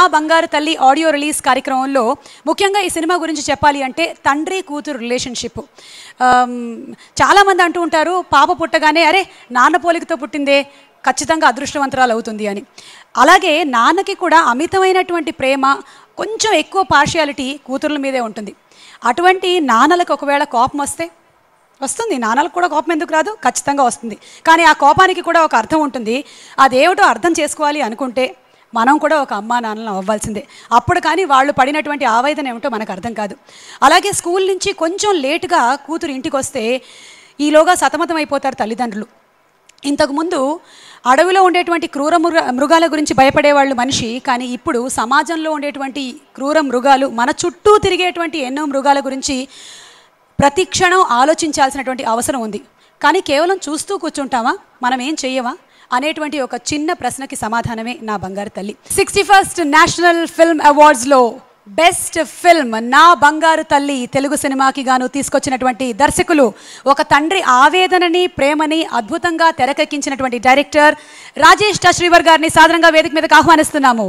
ఆ బంగారు తల్లి ఆడియో రిలీజ్ కార్యక్రమంలో ముఖ్యంగా ఈ సినిమా గురించి చెప్పాలి అంటే తండ్రి కూతురు రిలేషన్షిప్ చాలామంది అంటూ ఉంటారు పాప పుట్టగానే అరే నాన్న పోలికతో పుట్టిందే ఖచ్చితంగా అదృష్టవంతరాలు అవుతుంది అని. అలాగే నాన్నకి కూడా అమితమైనటువంటి ప్రేమ కొంచెం ఎక్కువ పార్షియాలిటీ కూతుర్ల మీదే ఉంటుంది. అటువంటి నాన్నలకు ఒకవేళ కోపం వస్తే వస్తుంది. నాన్నలకు కూడా కోపం ఎందుకు రాదు? ఖచ్చితంగా వస్తుంది. కానీ ఆ కోపానికి కూడా ఒక అర్థం ఉంటుంది. అదేమిటో అర్థం చేసుకోవాలి అనుకుంటే మనం కూడా ఒక అమ్మా నాన్నలు అవ్వాల్సిందే. అప్పుడు కానీ వాళ్ళు పడినటువంటి ఆవేదన ఏమిటో మనకు అర్థం కాదు. అలాగే స్కూల్ నుంచి కొంచెం లేటుగా కూతురు ఇంటికి వస్తే ఈలోగా సతమతం అయిపోతారు తల్లిదండ్రులు ఇంతకుముందు అడవిలో ఉండేటువంటి క్రూర మృగ మృగాల గురించి భయపడేవాళ్ళు మనిషి కానీ ఇప్పుడు సమాజంలో ఉండేటువంటి క్రూర మృగాలు మన చుట్టూ తిరిగేటువంటి ఎన్నో మృగాల గురించి ప్రతి క్షణం ఆలోచించాల్సినటువంటి అవసరం ఉంది. కానీ కేవలం చూస్తూ కూర్చుంటామా? మనం ఏం చెయ్యమా? అనేటువంటి ఒక చిన్న ప్రశ్నకి సమాధానమే Naa Bangaru Talli. Sixty first national film అవార్డ్స్లో best film Naa బంగారు తల్లి తెలుగు సినిమాకి గాను తీసుకొచ్చినటువంటి దర్శకులు ఒక తండ్రి ఆవేదనని ప్రేమని అద్భుతంగా తెరకెక్కించినటువంటి డైరెక్టర్ రాజేష్ టశ్రీవర్ గారిని సాధారణంగా వేదిక మీదకు ఆహ్వానిస్తున్నాము.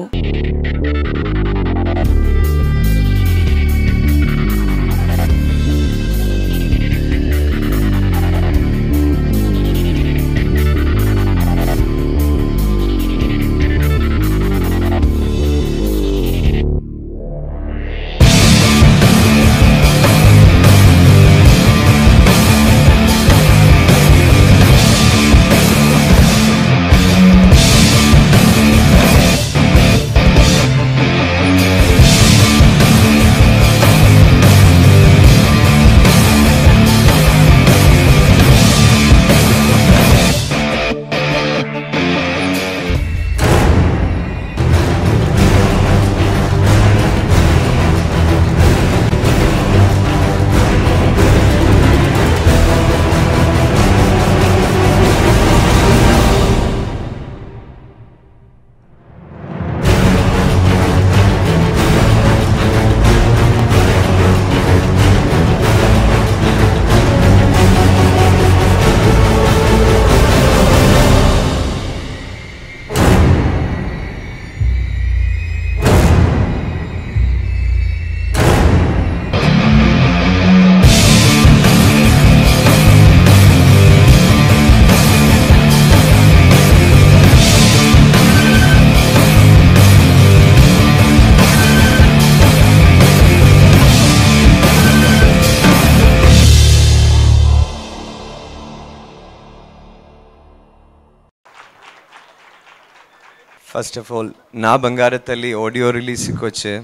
ఫస్ట్ ఆఫ్ ఆల్ నా బంగార తల్లి ఆడియో రిలీజ్కి వచ్చే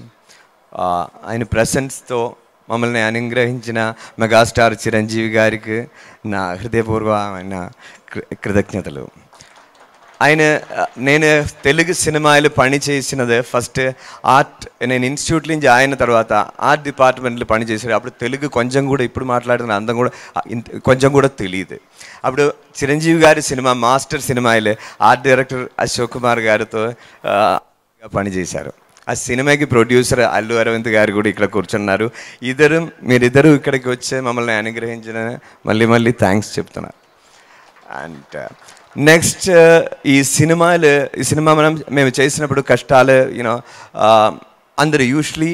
ఆయన ప్రసెన్స్తో మమ్మల్ని అనుగ్రహించిన మెగాస్టార్ చిరంజీవి గారికి నా హృదయపూర్వమైన కృ- కృతజ్ఞతలు. ఆయన నేను తెలుగు సినిమాలు పని చేసినది ఫస్ట్ ఆర్ట్ నేను ఇన్స్టిట్యూట్ నుంచి ఆయన తర్వాత ఆర్ట్ డిపార్ట్మెంట్లో పని చేశాడు అప్పుడు తెలుగు కొంచెం కూడా ఇప్పుడు మాట్లాడిన అందం కూడా కొంచెం కూడా తెలియదు. అప్పుడు చిరంజీవి గారి సినిమా మాస్టర్ సినిమాలో ఆర్ట్ డైరెక్టర్ అశోక్ కుమార్ గారితో పనిచేశారు. ఆ సినిమాకి ప్రొడ్యూసర్ అల్లు అరవింద్ గారు కూడా ఇక్కడ కూర్చున్నారు. ఇద్దరు మీరిద్దరు ఇక్కడికి వచ్చే మమ్మల్ని అనుగ్రహించిన మళ్ళీ మళ్ళీ థ్యాంక్స్ చెప్తున్నారు అండ్ నెక్స్ట్ ఈ సినిమాలు ఈ సినిమా మనం మేము చేసినప్పుడు కష్టాలు యూనో అందరు యూజువలీ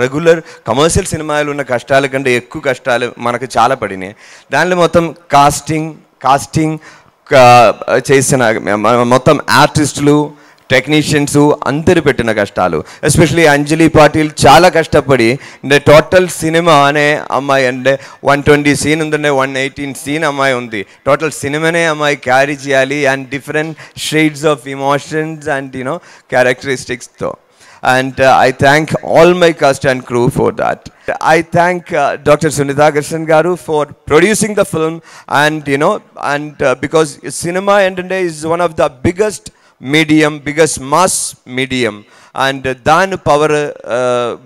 రెగ్యులర్ కమర్షియల్ సినిమాలు ఉన్న కష్టాల కంటే ఎక్కువ కష్టాలు మనకు చాలా పడినాయి. దానిలో మొత్తం కాస్టింగ్ కాస్టింగ్ చేసిన మొత్తం ఆర్టిస్టులు టెక్నీషియన్స్ అందరు పెట్టిన కష్టాలు. ఎస్పెషలీ అంజలి పాటిల్ చాలా కష్టపడి అంటే టోటల్ సినిమా అనే అమ్మాయి అంటే వన్ ట్వంటీ సీన్ ఉందంటే వన్ ఎయిటీన్ సీన్ అమ్మాయి ఉంది. టోటల్ సినిమానే అమ్మాయి క్యారీ చేయాలి and different shades of emotions and you know క్యారెక్టరిస్టిక్స్తో and uh, I thank all my cast and crew for that. I thank uh, Dr. Sunita Krishnan Garu for producing the film, and you know, and uh, because cinema and is one of the biggest medium, biggest mass medium, and దాని power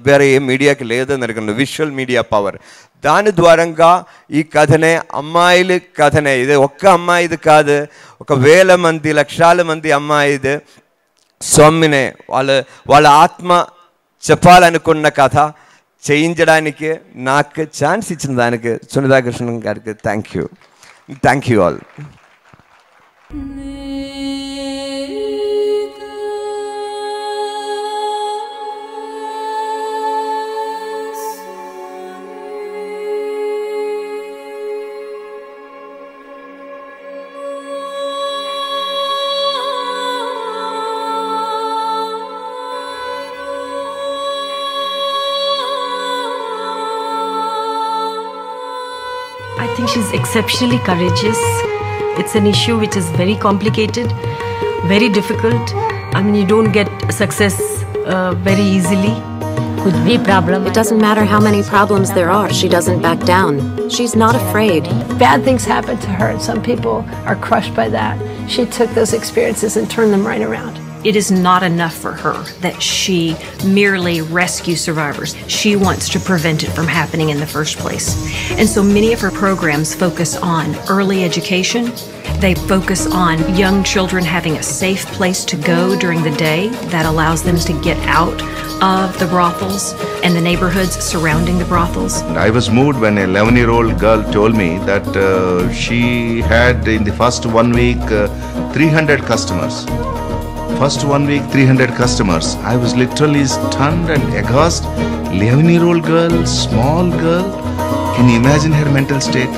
వేరే ఏ మీడియాకి లేదని అనుకున్నాను visual media power దాని ద్వారంగా ఈ కథనే అమ్మాయిల కథనే ఇది ఒక్క అమ్మాయిది కాదు ఒక వేల మంది లక్షల మంది అమ్మాయిది స్వామినే వాళ్ళ వాళ్ళ ఆత్మ చెప్పాలనుకున్న కథ చేయించడానికి నాకు ఛాన్స్ ఇచ్చిన దానికి సునీతా కృష్ణన్ గారికి thank you thank you all I think she's exceptionally courageous. It's an issue which is very complicated, very difficult. I mean, you don't get success uh, very easily. Could be problem. It doesn't matter how many problems there are, she doesn't back down. She's not afraid. Bad things happen to her, and some people are crushed by that. She took those experiences and turned them right around. It is not enough for her that she merely rescues survivors. She wants to prevent it from happening in the first place. And so many of her programs focus on early education. They focus on young children having a safe place to go during the day that allows them to get out of the brothels and the neighborhoods surrounding the brothels. I was moved when an 11 year old girl told me that uh, she had in the first one week uh, 300 customers. First one week, 300 customers. I was literally stunned and aghast. 11 year old girl, small girl. Can you imagine her mental state?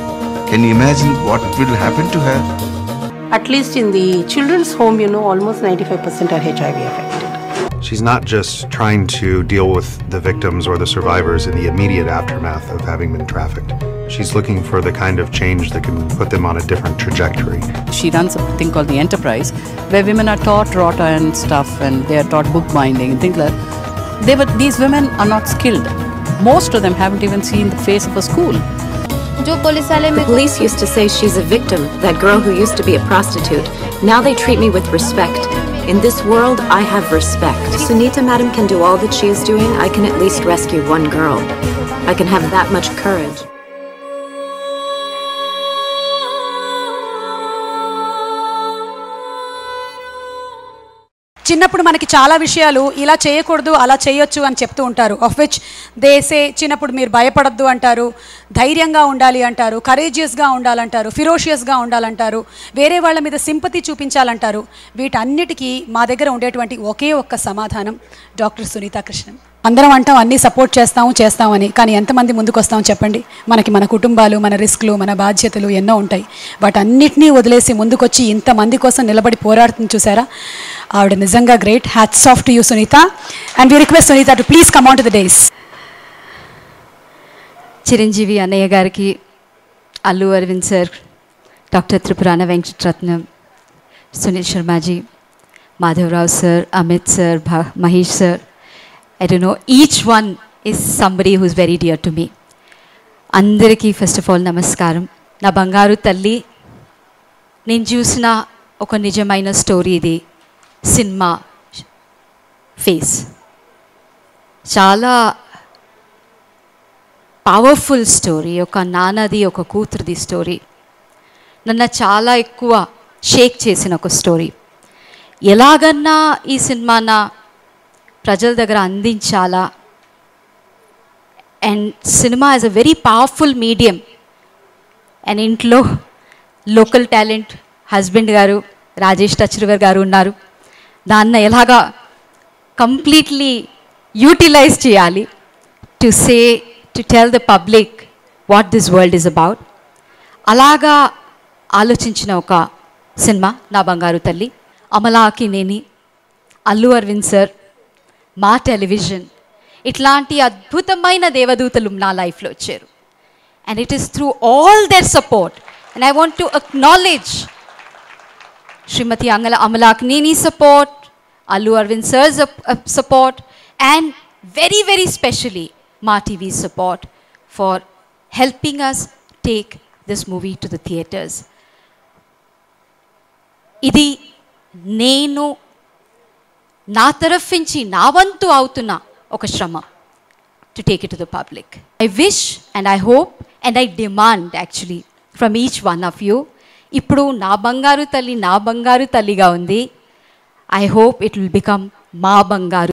Can you imagine what will happen to her? At least in the children's home, you know, almost 95% are HIV affected. She's not just trying to deal with the victims or the survivors in the immediate aftermath of having been trafficked. She's looking for the kind of change that can put them on a different trajectory. She runs a thing called the Enterprise, where women are taught rota and stuff, and they are taught bookbinding and things like that. They were, these women are not skilled. Most of them haven't even seen the face of a school. The police used to say she's a victim, that girl who used to be a prostitute. Now they treat me with respect. In this world, I have respect. Sunita madam can do all that she is doing. I can at least rescue one girl. I can have that much courage. చిన్నప్పుడు మనకి చాలా విషయాలు ఇలా చేయకూడదు అలా చేయొచ్చు అని చెప్తూ ఉంటారు. ఆఫ్ విచ్ దేసే చిన్నప్పుడు మీరు భయపడద్దు అంటారు ధైర్యంగా ఉండాలి అంటారు కరేజియస్గా ఉండాలంటారు ఫిరోషియస్గా ఉండాలంటారు వేరే వాళ్ళ మీద సింపతి చూపించాలంటారు. వీటన్నిటికీ మా దగ్గర ఉండేటువంటి ఒకే ఒక్క సమాధానం డాక్టర్ సునీతా కృష్ణన్ అందరం అంటాం అన్నీ సపోర్ట్ చేస్తాము చేస్తామని. కానీ ఎంతమంది ముందుకు వస్తాం చెప్పండి? మనకి మన కుటుంబాలు మన రిస్క్లు మన బాధ్యతలు ఎన్నో ఉంటాయి. వాటన్నిటినీ వదిలేసి ముందుకొచ్చి ఇంతమంది కోసం నిలబడి పోరాడుతుంది చూసారా? ఆవిడ నిజంగా great hats off to you Sunitha. And we request Sunitha to please come on to the dais Chiranjeevi అన్నయ్య గారికి Allu Aravind sir doctor Tripurana Venkataratnam Sunil Sharmaji Madhavarao sir Amit sir Mahesh sir I don't know each one is somebody who's very dear to me అందరికీ first of all నమస్కారం. నా బంగారు తల్లి నేను చూసిన ఒక నిజమైన స్టోరీ ఇది సినిమా ఫేస్ చాలా పవర్ఫుల్ స్టోరీ ఒక నాన్నది ఒక కూతురుది స్టోరీ నన్ను చాలా ఎక్కువ షేక్ చేసిన ఒక స్టోరీ ఎలాగన్నా ఈ సినిమాన ప్రజల దగ్గర అందించాలా? And cinema as a very powerful medium and ఇంట్లో లోకల్ టాలెంట్ హస్బెండ్ గారు రాజేష్ టచ్రివర్ గారు ఉన్నారు. దాన్ని ఎలాగా కంప్లీట్లీ యూటిలైజ్ చేయాలి? To say to tell the public what this world is about అలాగా ఆలోచించిన ఒక cinema Naa Bangaru Talli Amalakneni Allu Aravind sir Maa television ఇట్లాంటి అద్భుతమైన దేవదూతలు నా లైఫ్లో వచ్చారు. And it is through all their support and I want to acknowledge Shrimati Angala Amalakneni support Allu Aravind sir support and very very specially Maa TV support for helping us take this movie to the theatres ఇది నేను నా తరఫు నుంచి నా వంతు అవుతున్న ఒక శ్రమ to take it to the public I wish and I hope and I demand actually from each one of you ఇప్పుడు నా బంగారు తల్లి నా బంగారు తల్లిగా ఉంది. I hope it will become మా బంగారు